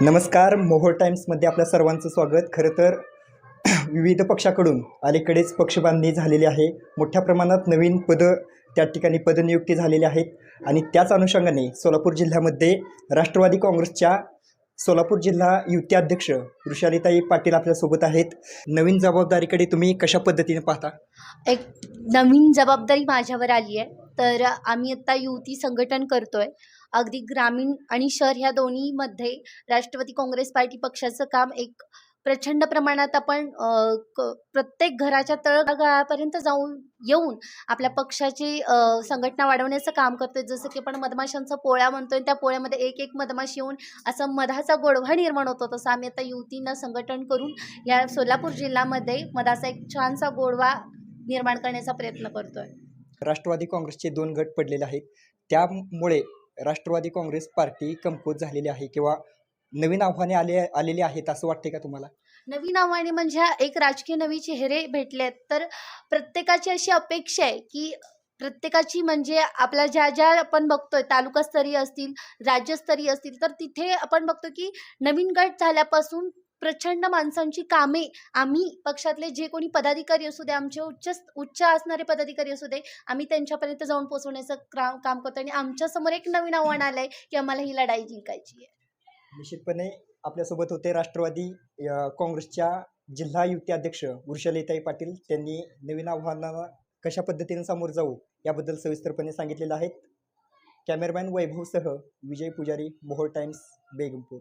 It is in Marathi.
नमस्कार मोहोळ टाईम्समध्ये आपल्या सर्वांचं स्वागत. खरं तर विविध पक्षाकडून अलीकडेच पक्षबांधणी झालेली आहे. मोठ्या प्रमाणात नवीन पदं त्या ठिकाणी पदनियुक्ती झालेल्या आहेत. आणि त्याच अनुषंगाने सोलापूर जिल्ह्यामध्ये राष्ट्रवादी काँग्रेसच्या सोलापूर जिल्हा युती अध्यक्ष वृषालीताई पाटील आपल्यासोबत आहेत. नवीन जबाबदारीकडे तुम्ही कशा पद्धतीने पाहता? एक नवीन जबाबदारी माझ्यावर आली आहे. तर आम्ही आत्ता युती संघटन करतोय. अगदी ग्रामीण आणि शहर ह्या दोन्हीमध्ये राष्ट्रवादी काँग्रेस पार्टी पक्षाचं काम एक प्रचंड प्रमाणात आपण प्रत्येक घराच्या तळागाळापर्यंत जाऊन येऊन आपल्या पक्षाची संघटना वाढवण्याचं काम करतोय. जसं की आपण मधमाशांचा पोळ्या म्हणतोय त्या पोळ्यामध्ये एक एक मधमाशी येऊन असं मधाचा गोडवा निर्माण होतो. तसं आम्ही आता युतीनं संघटन करून या सोलापूर जिल्ह्यामध्ये मधाचा एक छानसा गोडवा निर्माण करण्याचा प्रयत्न करतोय. राष्ट्रवादी काँग्रेसचे दोन गट पडलेले आहेत. त्यामुळे राष्ट्रवादी काँग्रेस पार्टी कमकुवत झालेली आहे किंवा नवीन आव्हाने आले आलेली आहेत असं वाटते का तुम्हाला? नवीन आव्हाने म्हणजे एक राजकीय नवी चेहरे भेटलेत. तर प्रत्येकाची अशी अपेक्षा आहे की प्रत्येकाची म्हणजे आपल्या ज्या ज्या आपण बघतोय तालुकास्तरीय असतील राज्यस्तरीय असतील तर तिथे आपण बघतो की नवीन गट झाल्यापासून प्रचंड माणसांची कामे आम्ही पक्षातले जे कोणी पदाधिकारी असू दे आमचे उच्च उच्च असणारे पदाधिकारी असू दे आम्ही त्यांच्यापर्यंत जाऊन पोहोचवण्याचं काम करतो आणि आमच्यासमोर एक नवीन आव्हान आलं आहे की आम्हाला ही लढाई जिंकायची आहे. निश्चितपणे आपल्यासोबत होते राष्ट्रवादी काँग्रेसच्या जिल्हा युती अध्यक्ष वृषलेताई पाटील. त्यांनी नवीन आव्हानांना कशा पद्धतीने सामोरं जाऊ याबद्दल सविस्तरपणे सांगितलेलं आहेत कॅमेरामॅन वैभवसह विजय पुजारी मोहर टाइम्स बेगमपूर.